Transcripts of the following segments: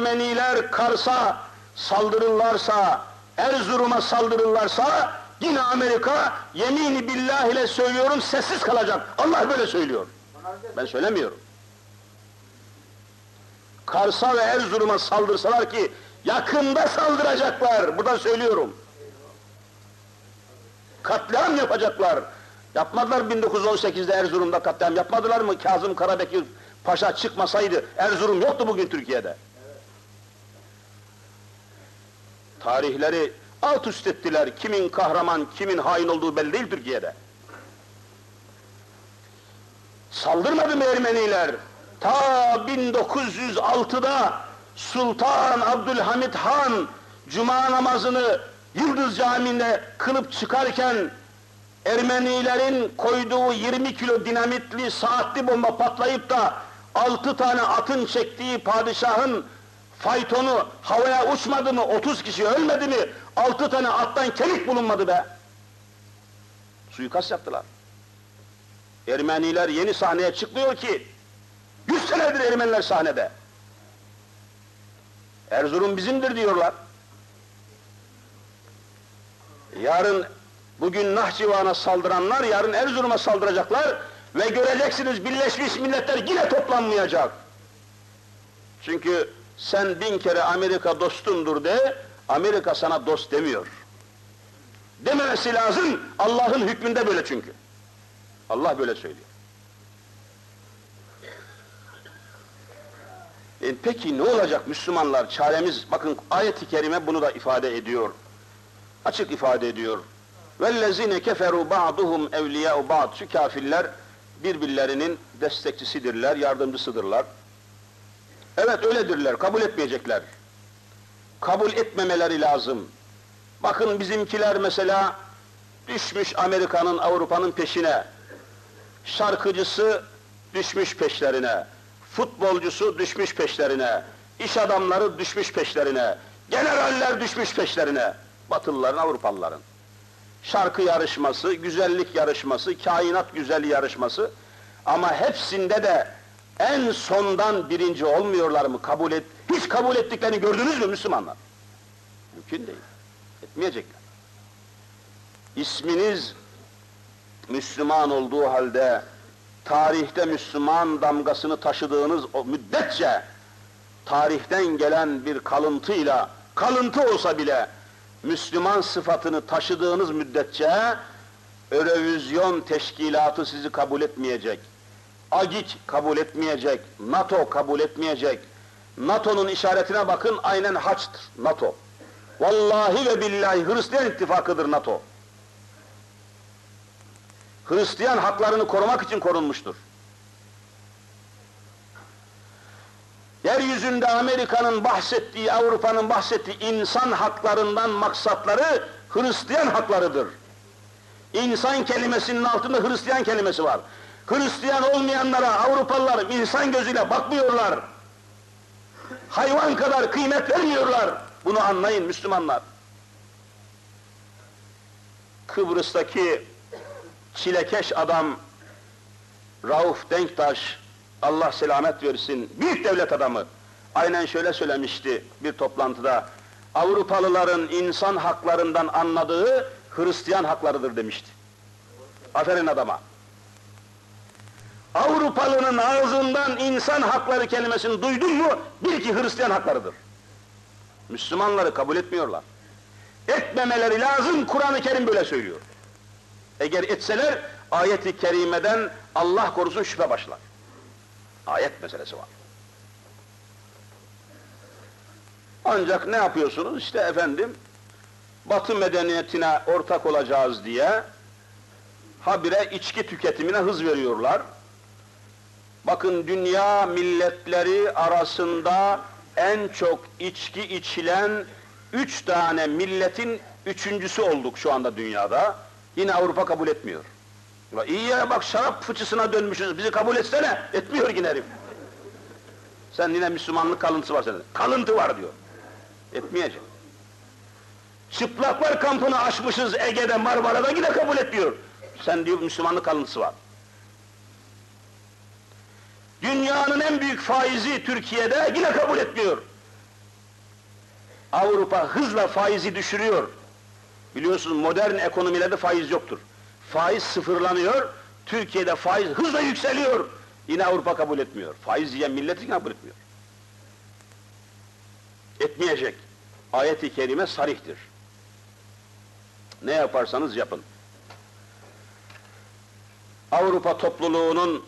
Ermeniler Kars'a saldırırlarsa, Erzurum'a saldırırlarsa yine Amerika yemini billah ile söylüyorum sessiz kalacak. Allah böyle söylüyor. Ben söylemiyorum. Kars'a ve Erzurum'a saldırsalar ki yakında saldıracaklar. Buradan söylüyorum. Katliam yapacaklar. Yapmadılar 1918'de Erzurum'da katliam yapmadılar mı? Kazım Karabekir Paşa çıkmasaydı Erzurum yoktu bugün Türkiye'de. Tarihleri alt üst ettiler. Kimin kahraman, kimin hain olduğu belli değil Türkiye'de. Saldırmadı mı Ermeniler? Ta 1906'da Sultan Abdülhamit Han Cuma namazını Yıldız Camii'nde kılıp çıkarken Ermenilerin koyduğu 20 kilo dinamitli saatli bomba patlayıp da 6 tane atın çektiği padişahın faytonu havaya uçmadı mı? 30 kişi ölmedi mi? 6 tane attan kemik bulunmadı be. Suikast yaptılar. Ermeniler yeni sahneye çıkmıyor ki 100 senedir Ermeniler sahnede. Erzurum bizimdir diyorlar. Yarın bugün Nahçıvan'a saldıranlar yarın Erzurum'a saldıracaklar ve göreceksiniz Birleşmiş Milletler yine toplanmayacak. Çünkü sen bin kere Amerika dostundur de Amerika sana dost demiyor. Dememesi lazım Allah'ın hükmünde böyle çünkü. Allah böyle söylüyor. E, peki ne olacak Müslümanlar? Çaremiz, bakın ayet-i kerime bunu da ifade ediyor. Açık ifade ediyor. وَالَّذِينَ كَفَرُوا بَعْضُهُمْ اَوْلِيَاءُ بَعْض Şu kafirler birbirlerinin destekçisidirler, yardımcısıdırlar. Evet öyledirler, kabul etmeyecekler. Kabul etmemeleri lazım. Bakın bizimkiler mesela düşmüş Amerika'nın, Avrupa'nın peşine. Şarkıcısı düşmüş peşlerine. Futbolcusu düşmüş peşlerine. iş adamları düşmüş peşlerine. Generaller düşmüş peşlerine. Batılıların, Avrupalıların. Şarkı yarışması, güzellik yarışması, kainat güzelliği yarışması. Ama hepsinde de en sondan birinci olmuyorlar mı? Kabul et, hiç kabul ettiklerini gördünüz mü Müslümanlar? Mümkün değil. Etmeyecekler. İsminiz Müslüman olduğu halde tarihte Müslüman damgasını taşıdığınız o müddetçe tarihten gelen bir kalıntıyla kalıntı olsa bile Müslüman sıfatını taşıdığınız müddetçe Eurevizyon teşkilatı sizi kabul etmeyecek. AGİK kabul etmeyecek. NATO kabul etmeyecek. NATO'nun işaretine bakın aynen haçtır NATO. Vallahi ve billahi Hristiyan ittifakıdır NATO. Hristiyan haklarını korumak için korunmuştur. Yeryüzünde Amerika'nın bahsettiği, Avrupa'nın bahsettiği insan haklarından maksatları Hristiyan haklarıdır. İnsan kelimesinin altında Hristiyan kelimesi var. Hristiyan olmayanlara Avrupalılar insan gözüyle bakmıyorlar. Hayvan kadar kıymet vermiyorlar. Bunu anlayın Müslümanlar. Kıbrıs'taki çilekeş adam Rauf Denktaş, Allah selamet versin, büyük devlet adamı. Aynen şöyle söylemişti bir toplantıda. Avrupalıların insan haklarından anladığı Hristiyan haklarıdır demişti. Aferin adama. Avrupalının ağzından insan hakları kelimesini duydun mu bil ki Hristiyan haklarıdır. Müslümanları kabul etmiyorlar. Etmemeleri lazım Kur'an-ı Kerim böyle söylüyor. Eğer etseler ayeti kerimeden Allah korusun şüphe başlar. Ayet meselesi var. Ancak ne yapıyorsunuz? İşte efendim Batı medeniyetine ortak olacağız diye habire içki tüketimine hız veriyorlar. Bakın dünya milletleri arasında en çok içki içilen üç tane milletin üçüncüsü olduk şu anda dünyada. Yine Avrupa kabul etmiyor. Ya iyi ya bak şarap fıçısına dönmüşüz, bizi kabul etsene. Etmiyor yine herif. Sen yine Müslümanlık kalıntısı var sende. Kalıntı var diyor. Etmeyecek. Çıplaklar kampını açmışız Ege'de, Marmara'da yine kabul etmiyor. Sen diyor Müslümanlık kalıntısı var. Dünyanın en büyük faizi Türkiye'de yine kabul etmiyor. Avrupa hızla faizi düşürüyor. Biliyorsunuz modern ekonomilerde faiz yoktur. Faiz sıfırlanıyor, Türkiye'de faiz hızla yükseliyor. Yine Avrupa kabul etmiyor. Faiz yiyen milleti kabul etmiyor. Etmeyecek. Ayet-i kerime sarihtir. Ne yaparsanız yapın. Avrupa topluluğunun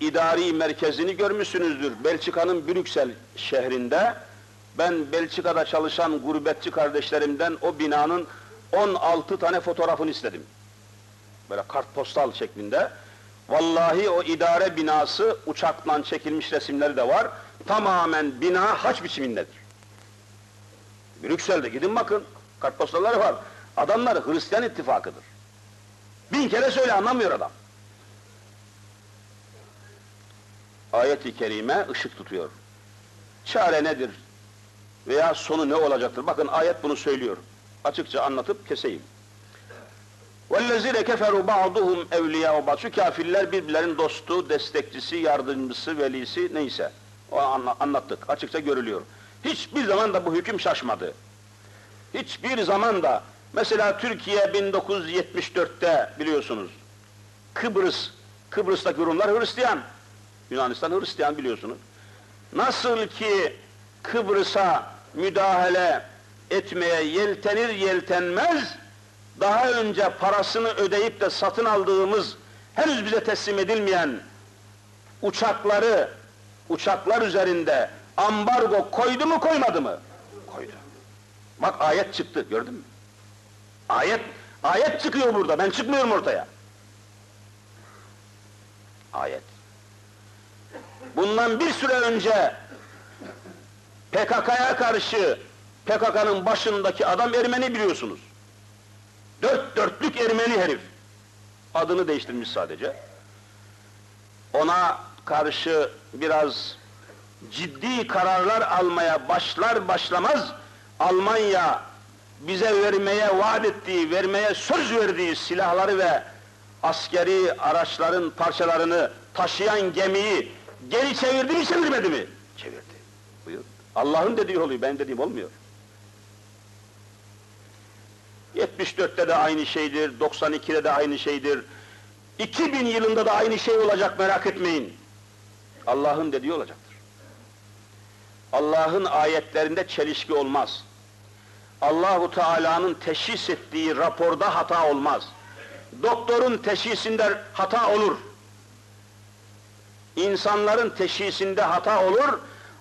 idari merkezini görmüşsünüzdür. Belçika'nın Brüksel şehrinde ben Belçika'da çalışan gurbetçi kardeşlerimden o binanın 16 tane fotoğrafını istedim. Böyle kartpostal şeklinde. Vallahi o idare binası uçakla çekilmiş resimleri de var. Tamamen bina haç biçimindedir. Brüksel'de gidin bakın. Kartpostalları var. Adamlar Hristiyan ittifakıdır. Bin kere söyle anlamıyor adam. Ayet-i kerime ışık tutuyor. Çare nedir? Veya sonu ne olacaktır? Bakın ayet bunu söylüyor. Açıkça anlatıp keseyim. وَالَّذِينَ كَفَرُوا بَعْضُهُمْ اَوْلِيَا وَبَعْضُ Şu kafirler birbirlerinin dostu, destekçisi, yardımcısı, velisi neyse. O anla- anlattık. Açıkça görülüyor. Hiçbir zaman da bu hüküm şaşmadı. Hiçbir zaman da mesela Türkiye 1974'te biliyorsunuz Kıbrıs, Kıbrıs'taki Rumlar Hristiyan. Yunanistan Hristiyan biliyorsunuz. Nasıl ki Kıbrıs'a müdahale etmeye yeltenir yeltenmez, daha önce parasını ödeyip de satın aldığımız, henüz bize teslim edilmeyen uçakları, uçaklar üzerinde ambargo koydu mu koymadı mı? Koydu. Bak ayet çıktı, gördün mü? Ayet, ayet çıkıyor burada, ben çıkmıyorum ortaya. Ayet. Bundan bir süre önce PKK'ya karşı PKK'nın başındaki adam Ermeni biliyorsunuz. Dört dörtlük Ermeni herif. Adını değiştirmiş sadece. Ona karşı biraz ciddi kararlar almaya başlar başlamaz Almanya bize vermeye vaat ettiği, vermeye söz verdiği silahları ve askeri araçların parçalarını taşıyan gemiyi geri çevirdi mi çevirmedi mi? Çevirdi. Buyur. Allah'ın dediği oluyor, benim dediğim olmuyor. 74'te de aynı şeydir, 92'de de aynı şeydir. 2000 yılında da aynı şey olacak merak etmeyin. Allah'ın dediği olacaktır. Allah'ın ayetlerinde çelişki olmaz. Allahu Teala'nın teşhis ettiği raporda hata olmaz. Doktorun teşhisinde hata olur. İnsanların teşhisinde hata olur.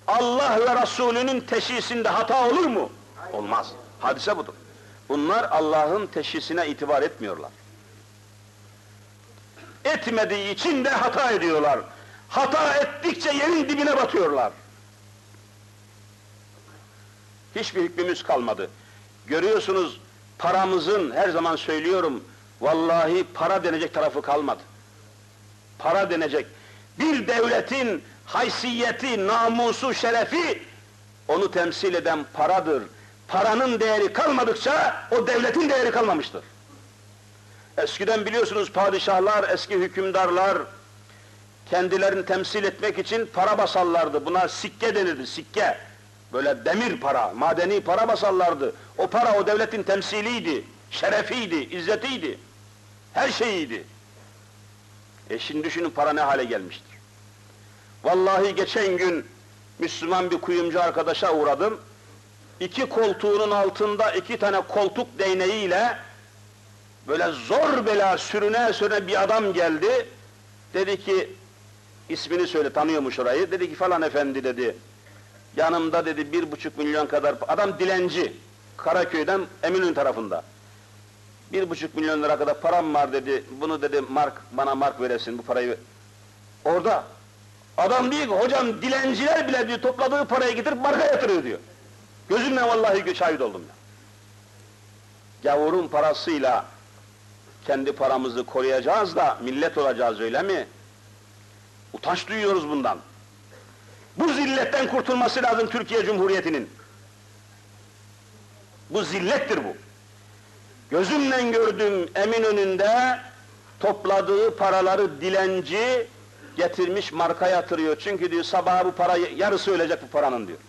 Allah ve Resulünün teşhisinde hata olur mu? Olmaz. Hadise budur. Bunlar Allah'ın teşhisine itibar etmiyorlar. Etmediği için de hata ediyorlar. Hata ettikçe yerin dibine batıyorlar. Hiçbir hükmümüz kalmadı. Görüyorsunuz paramızın her zaman söylüyorum vallahi para denecek tarafı kalmadı. Para denecek. Bir devletin haysiyeti, namusu, şerefi onu temsil eden paradır. Paranın değeri kalmadıkça o devletin değeri kalmamıştır. Eskiden biliyorsunuz padişahlar, eski hükümdarlar kendilerini temsil etmek için para basarlardı. Buna sikke denirdi, sikke. Böyle demir para, madeni para basarlardı. O para o devletin temsiliydi, şerefiydi, izzetiydi. Her şeyiydi. E şimdi düşünün para ne hale gelmiştir. Vallahi geçen gün Müslüman bir kuyumcu arkadaşa uğradım. İki koltuğunun altında iki tane koltuk değneğiyle böyle zor bela sürüne sürüne bir adam geldi. Dedi ki, ismini söyle tanıyormuş orayı. Dedi ki falan efendi dedi. Yanımda dedi bir buçuk milyon kadar, adam dilenci. Karaköy'den Eminönü tarafında. Bir buçuk milyon lira kadar param var dedi. Bunu dedi mark, bana mark veresin bu parayı. Orada. Adam diyor ki hocam dilenciler bile diyor topladığı parayı getirip marka yatırıyor diyor. Gözümle vallahi şahit oldum ya. Gavurun parasıyla kendi paramızı koruyacağız da millet olacağız öyle mi? Utanç duyuyoruz bundan. Bu zilletten kurtulması lazım Türkiye Cumhuriyeti'nin. Bu zillettir bu. Gözümle gördüm Eminönü'nde topladığı paraları dilenci getirmiş marka yatırıyor. Çünkü diyor sabah bu para yarısı ölecek bu paranın diyor.